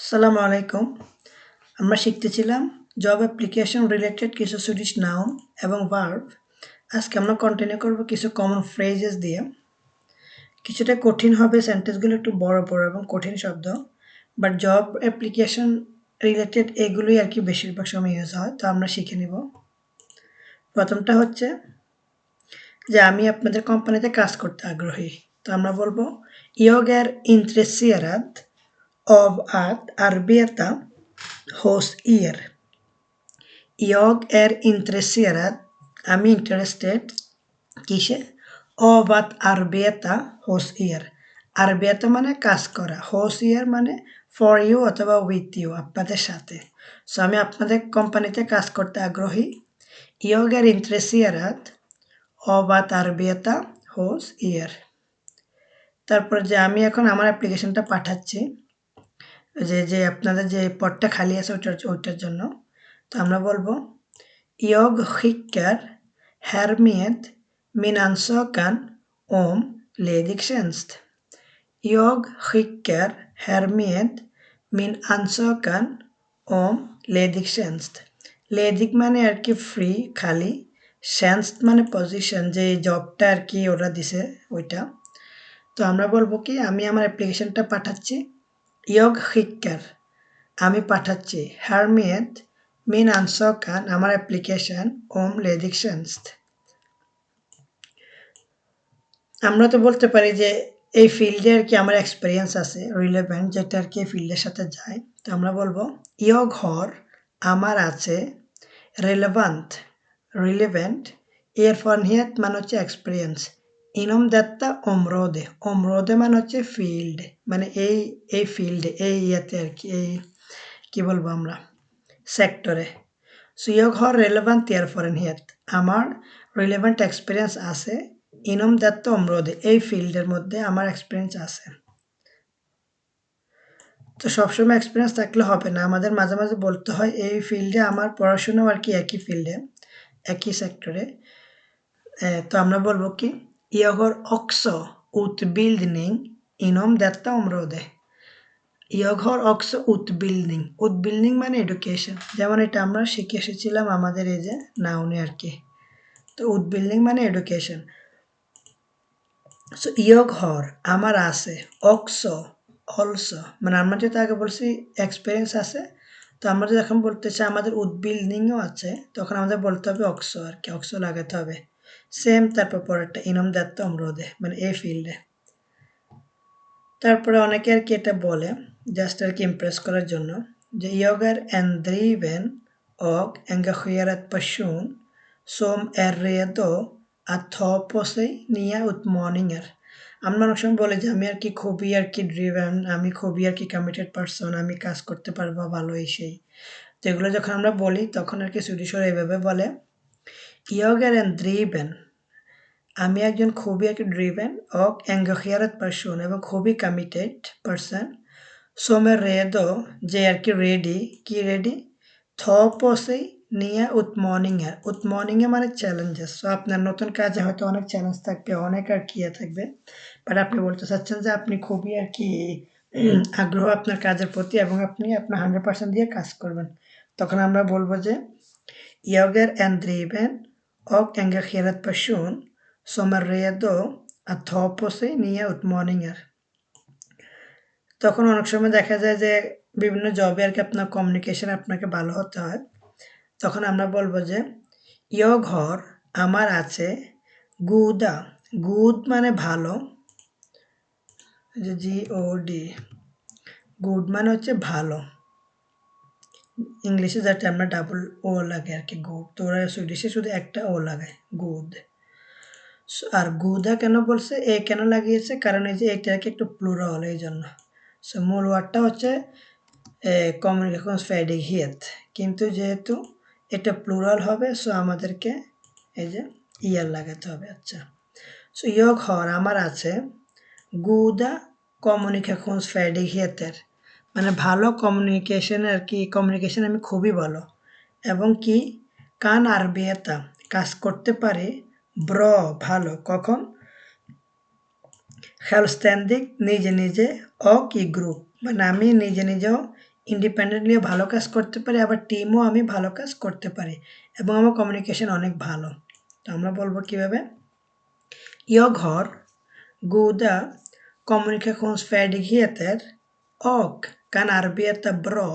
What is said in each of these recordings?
আসসালামু আলাইকুম। আমরা শিখতেছিলাম জব অ্যাপ্লিকেশন রিলেটেড কিছু সুইডিশ নাউন এবং ভার্ব আজকে আমরা কন্টিনিউ করব কিছু কমন ফ্রেজেস দিয়ে। কিছুটা কঠিন হবে সেন্টেন্সগুলো একটু বড় বড় এবং কঠিন শব্দ। বাট জব অ্যাপ্লিকেশন রিলেটেড এগুলোই আর কি বেশিরভাগ সময় ইউজ হয়, তো আমরা শিখে নিব। প্রথমটা হচ্ছে যে আমি আপনাদের কোম্পানিতে কাজ করতে আগ্রহী। তো আমরা বলব ইয়গের ইন্টারেসিয়ারাত av att arbeta hos er. Jag är intresserad, আমি ইন্টারেস্টেড কিসে av att arbeta hos er. arbeta মানে কাজ করা hos er মানে ফর ইউ অথবা উইথ ইউ আপনাদের সাথে সো আমি আপনাদের কোম্পানিতে কাজ করতে আগ্রহী är intresserad av att arbeta hos er. তারপর যে আমি এখন আমার অ্যাপ্লিকেশনটা পাঠাচ্ছি যে যে আপনাদের যে পদটা খালি আছে ওইটার ওইটার জন্য তো আমরা বলব, ইয়গ skickar härmed min ওম tjänst. Jag skickar härmed min ansökan om ledig tjänst. লেডিক মানে আর কি ফ্রি খালি শ্যান্স মানে পজিশন যে জবটা আর কি ওরা দিছে, ওইটা তো আমরা বলব কি, আমি আমার অ্যাপ্লিকেশনটা পাঠাচ্ছি ইয়গ skickar আমি পাঠাচ্ছি। Härmed min ansökan আমার অ্যাপ্লিকেশন ওম ledig আমরা তো বলতে পারি যে এই ফিল্ডে আর কি আমার এক্সপিরিয়েন্স আছে রিলেভেন্ট যেটা আর কি ফিল্ডের সাথে যায়। তো আমরা বলব ইয় ঘর আমার আছে রিলেভান্ট রিলেভেন্ট এর ফর erfarenhet মানে হচ্ছে এক্সপিরিয়েন্স ইনম দত্তা område område মানে হচ্ছে ফিল্ড মানে এই এই ফিল্ডে এই ইয়েতে আর কি এই কী বলব আমরা সেক্টরে so jag har relevant erfarenhet আমার রিলেভেন্ট এক্সপিরিয়েন্স আছে ইনম দত্ত område এই ফিল্ডের মধ্যে আমার এক্সপিরিয়েন্স আছে তো সবসময় এক্সপিরিয়েন্স থাকলে হবে না আমাদের মাঝে মাঝে বলতে হয় এই ফিল্ডে আমার পড়াশোনাও আর কি একই ফিল্ডে একই সেক্টরে তো আমরা বলব কি Jag har också utbildning inom detta område. Jag har också utbildning. utbildning মানে এডুকেশন যেমন এটা আমরা শিখে এসেছিলাম আমাদের এই যে নাউনে আর কি। তো utbildning মানে এডুকেশন সো ইয়গ হর, আমার আছে, অক্সো, অলসো। মানে আমরা যেটা আগে বলছি এক্সপিরিয়েন্স আছে, তো আমরা যখন বলতে চাই আমাদের উদ্বিল্ডিংও আছে, তখন আমাদের বলতে হবে অক্সো আর কি, অক্সো লাগাতে হবে। সেম তারপর পরেরটা ইনম দত্ত অমরোধে মানে এই ফিল্ডে তারপরে অনেকে আর কি এটা বলে জাস্ট আর কি ইমপ্রেস করার জন্য, যে ইয়গার এন্দ্রিভেন och engagerad person som är redo att ta på sig nya utmaningar আমরা অনেক সময় বলে যে আমি আর কি খুবই আর কি ড্রিভেন আমি খুবই আর কি কমিটেড পারসন আমি কাজ করতে পারব ভালো এই সেই। যেগুলো যখন আমরা বলি, তখন আর কি সুইডিশরা এইভাবে বলে ইয়গার এন ড্রিভেন আমি একজন খুবই একটি ড্রিভেন অক এঙ্গহিয়ারত পার্সন এবং খুবই কমিটেড পার্সন সোমের রেদো যে আর কি রেডি কি রেডি থ পসেই নিয়ে উৎমর্নিংয়ের উৎমর্নিংয়ে মানে চ্যালেঞ্জেস সো আপনার নতুন কাজে হয়তো অনেক চ্যালেঞ্জ থাকবে, অনেক আর কি থাকবে। বাট আপনি বলতে চাচ্ছেন যে আপনি খুবই আর কি, আগ্রহ আপনার কাজের প্রতি এবং আপনি আপনার হান্ড্রেড পার্সেন্ট দিয়ে কাজ করবেন। তখন আমরা বলব যে ইয়াগের অ্যান্ড ড্রিভেন och engagerad person som är redo att ta på sig nya utmaningar. তখন অনেক সময় দেখা যায় যে বিভিন্ন জবে আর কি আপনার কমিউনিকেশন আপনাকে ভালো হতে হয়। তখন আমরা বলব যে, ইয় ঘর আমার আছে, গুদা। গুদ মানে ভালো। যে জি ও ডি গুড মানে হচ্ছে ভালো। ইংলিশে যাতে আমরা ডাবল ও লাগে আর কি গুড তো ওরা সুইডিশে শুধু একটা ও লাগায় গুদ আর গুদা কেন বলছে? এ কেন লাগিয়েছে? কারণ এই যে এটাকে একটু প্লুরাল এই জন্য। সো মূল ওয়ার্ডটা হচ্ছে কমিউনিকেশন হিয়েত কিন্তু যেহেতু এটা প্লুরাল হবে সো আমাদেরকে এই যে ইয়ার লাগাতে হবে আচ্ছা। সো ইয়ক হর আমার আছে, গুদা কমিউনিকেশন ফ্যাডিক হিয়েতের মানে ভালো কমিউনিকেশন আর কি কমিউনিকেশন আমি খুবই ভালো। এবং কি, কান আর বেতা কাজ করতে পারে, ব্র, ভালো। কখন? Självständigt নিজে নিজে অ কি গ্রুপ মানে আমি নিজে নিজেও ইন্ডিপেন্ডেন্টলিও ভালো কাজ করতে পারি, আবার টিমও আমি ভালো কাজ করতে পারি। এবং আমার কমিউনিকেশন অনেক ভালো। তো আমরা বলব কীভাবে? Jag har communication kommunikationsfärdigheter och kan arbeta bra,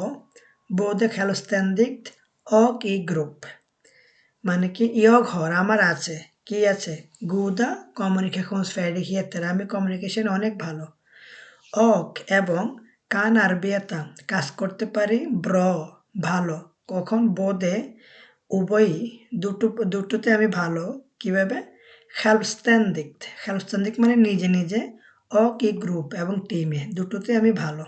både självständigt och i grupp. মানে কি ইয়গ হর আমার আছে কি আছে গুদা কমিউনিকেশনসফärdigheter আমি কমিউনিকেশন অনেক ভালো অক এবং কান আরবিয়াতা কাজ করতে পারি ব্র ভালো কখন বোধে উভয়ই দুটো দুটোতে আমি ভালো কীভাবে självständigt självständigt মানে নিজে নিজে och i গ্রুপ এবং টিমে দুটোতে আমি ভালো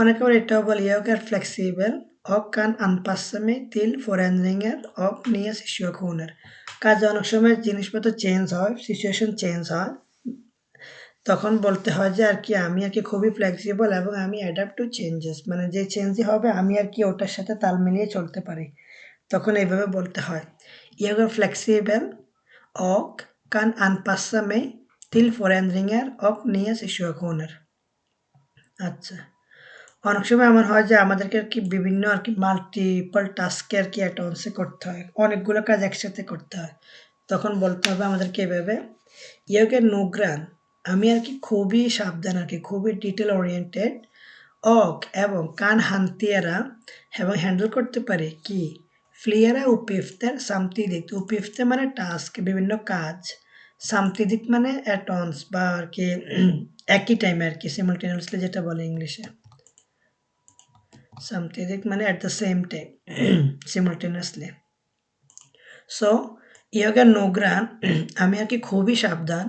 অনেকে আবার এটাও বলে jag är flexibel och kan anpassa mig till förändringar och nya situationer কাজে অনেক সময় জিনিসপত্র চেঞ্জ হয় সিচুয়েশন চেঞ্জ হয়। তখন বলতে হয় যে, আর কি, আমি আর কি খুবই ফ্লেক্সিবল এবং আমি অ্যাডাপ্ট টু চেঞ্জেস মানে যে চেঞ্জই হবে, আমি আর কি ওটার সাথে তাল মিলিয়ে চলতে পারি। তখন এইভাবে বলতে হয় är flexibel och kan anpassa mig till förändringar och nya situationer. আচ্ছা। অনেক সময় এমন হয় যে আমাদেরকে আর কি বিভিন্ন আর কি মাল্টিপল টাস্কে আর কি অ্যাটাউন্সে করতে হয়। অনেকগুলো কাজ একসাথে করতে হয়। তখন বলতে হবে আমাদেরকে এভাবে ইয়োগের নোগ্রান আমি আর কি খুবই সাবধান আর কি, খুবই ডিটেল ওরিয়েন্টেড অক এবং কান হান্তিয়ারা এবং হ্যান্ডেল করতে পারে কি? ফ্লিয়ারা উপেফতের সামতিদিক উপেফতে মানে টাস্ক বিভিন্ন কাজ। সামতিদিক মানে অ্যাটন্স বা আর কি, একই টাইমে আর কি সিমultaneously যেটা বলে ইংলিশে। সামতিদিক মানে অ্যাট দ্য সেম টাইম সিমultaneously সো ইয়োগা নোগ্রান আমি আর কি খুবই সাবধান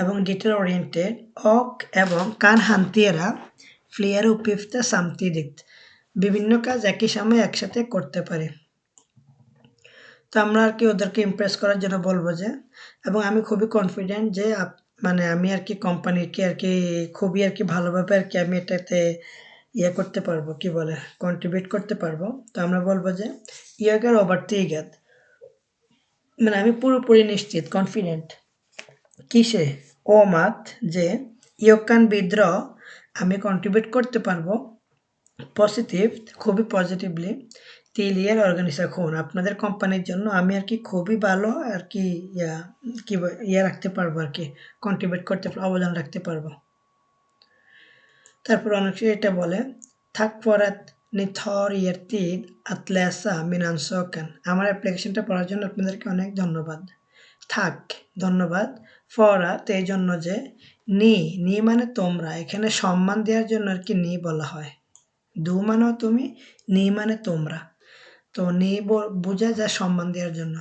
এবং ডিটেল ওরিয়েন্টেড অক এবং কান হান্তিয়েরা ফ্লিয়ার উপেফতে সামতিদিক বিভিন্ন কাজ একই সময় একসাথে করতে পারে। তো আমরা আর কি ওদেরকে ইমপ্রেস করার জন্য বলব যে, এবং আমি খুবই কনফিডেন্ট যে মানে আমি আর কি কোম্পানিকে আর কি খুবই আর কি ভালোভাবে আর কি আমি এটাতে ইয়ে করতে পারব, কি বলে কন্ট্রিবিউট করতে পারব। তো আমরা বলব যে ইয়াগার ওভার তিগাত মানে আমি পুরোপুরি নিশ্চিত কনফিডেন্ট কিসে? ও মাত যে ইয়কান বিদ্রোহ আমি কন্ট্রিবিউট করতে পারব পজিটিভ খুবই পজিটিভলি তেলিয়ার অর্গানাইজেশন আপনাদের কোম্পানির জন্য আমি আর কি খুবই ভালো আর কি ইয়া, কি ইয়ে রাখতে পারব আর কি কন্ট্রিবিউট করতে, অবদান রাখতে পারব। তারপর অনেক এটা বলে, থাক পরাত নিথর ইয়ার তিদ আতলেসা মিনান সকান। আমার অ্যাপ্লিকেশনটা পড়ার জন্য আপনাদেরকে অনেক ধন্যবাদ। থাক, ধন্যবাদ। ফরাত এই জন্য যে নি নি মানে তোমরা। এখানে সম্মান দেওয়ার জন্য আর কি নি বলা হয়। দু মানেও তুমি, নি মানে তোমরা। তো নি বোঝা যায় সম্মান দেওয়ার জন্য।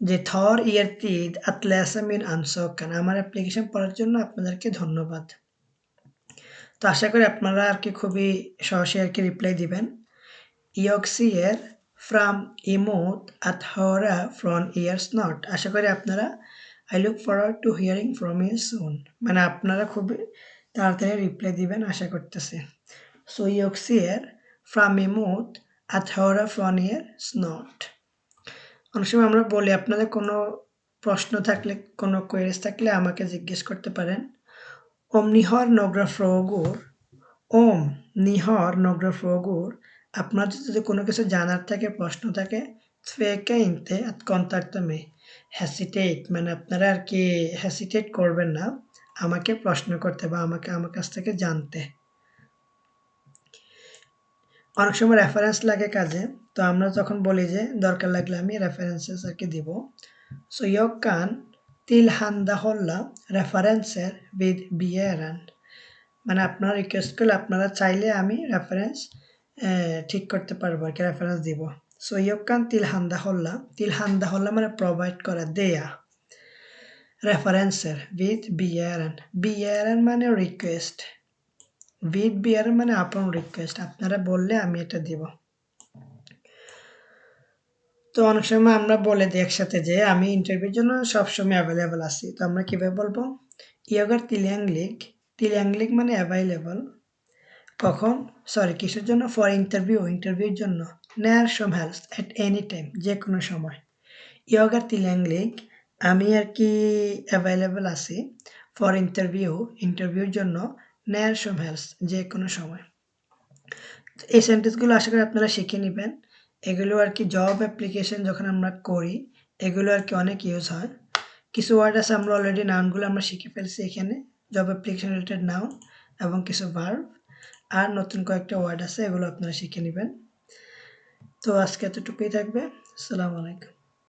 যে থর ইয়ার তিদ আতলাসামিন আনসকান। আমার অ্যাপ্লিকেশন পড়ার জন্য আপনাদেরকে ধন্যবাদ। তো আশা করি আপনারা আর কি খুবই সহসে আর কি রিপ্লাই দিবেন। ইয়ক্সিয়ের ফ্রাম ইমোত আত হরা ফ্রম ইয়ার্স নট আশা করি আপনারা I look forward to hearing from you soon মানে আপনারা খুবই তাড়াতাড়ি রিপ্লাই দিবেন আশা করতেছে। সো ইয়ক্সিয়ের ফ্রাম ইমোত আথরা ফ্রনিয়ার স্নট অনেক সময় আমরা বলি, আপনাদের কোনো প্রশ্ন থাকলে, কোনো কোয়েরিজ থাকলে আমাকে জিজ্ঞেস করতে পারেন। ওম নিহর নগ্রা ফ্রগুর, ওম নিহর নগ্রা ফ্রগুর আপনার যদি কোনো কিছু জানার থাকে, প্রশ্ন থাকে ফেকে ইনতে কন্তাক্তমে হ্যাসিটেট মানে আপনারা আর কি হ্যাসিটেট করবেন না, আমাকে প্রশ্ন করতে বা আমাকে, আমার কাছ থেকে জানতে। অনেক সময় রেফারেন্স লাগে কাজে, তো আমরা যখন বলি যে দরকার লাগলে আমি রেফারেন্সেস আর কি দিব। সো ইয়ক কান হল্লা রেফারেন্সের উইথ বিয়ারান মানে আপনারা রিকোয়েস্ট করলে আপনারা চাইলে আমি রেফারেন্স ঠিক করতে পারব আর কি রেফারেন্স দিব সো ইয়ক কান তিল হান্দা হল্লা তিল হান্দা হল্লা মানে প্রোভাইড করা দেয়া রেফারেন্সের উইথ বিয়ারান বিয়ারান মানে রিকোয়েস্ট উইথ বিয়ার মানে আপন রিকোয়েস্ট আপনারা বললে আমি এটা দিব তো অনেক সময় আমরা বলে দিই একসাথে যে, আমি ইন্টারভিউর জন্য সবসময় অ্যাভেলেবেল আছি। তো আমরা কীভাবে বলব? ইয়াগার তিলিয়াংলিক তিলিয়াংলিক মানে অ্যাভেলেবল কখন? সরি কিসের জন্য? ফর ইন্টারভিউ ইন্টারভিউর জন্য। নেয়ার সম হেলস অ্যাট এনি টাইম যে কোনো সময় ইয়গার তিলিয়াংলিক আমি আর কি অ্যাভেলেবেল আছি? ফর ইন্টারভিউ ইন্টারভিউর জন্য নেয়ার সম হেলস যে কোনো সময় এই সেন্টেন্সগুলো আশা করি আপনারা শিখে নেবেন। এগুলো আর কি জব অ্যাপ্লিকেশন যখন আমরা করি, এগুলো আর কি অনেক ইউজ হয়। কিছু ওয়ার্ড আছে আমরা অলরেডি নাউনগুলো আমরা শিখে ফেলছি এখানে জব অ্যাপ্লিকেশন রিলেটেড নাউন এবং কিছু ভার্ব আর নতুন কয়েকটা ওয়ার্ড আছে এগুলো আপনারা শিখে নেবেন। তো আজকে এতটুকুই থাকবে, আসসালামু আলাইকুম।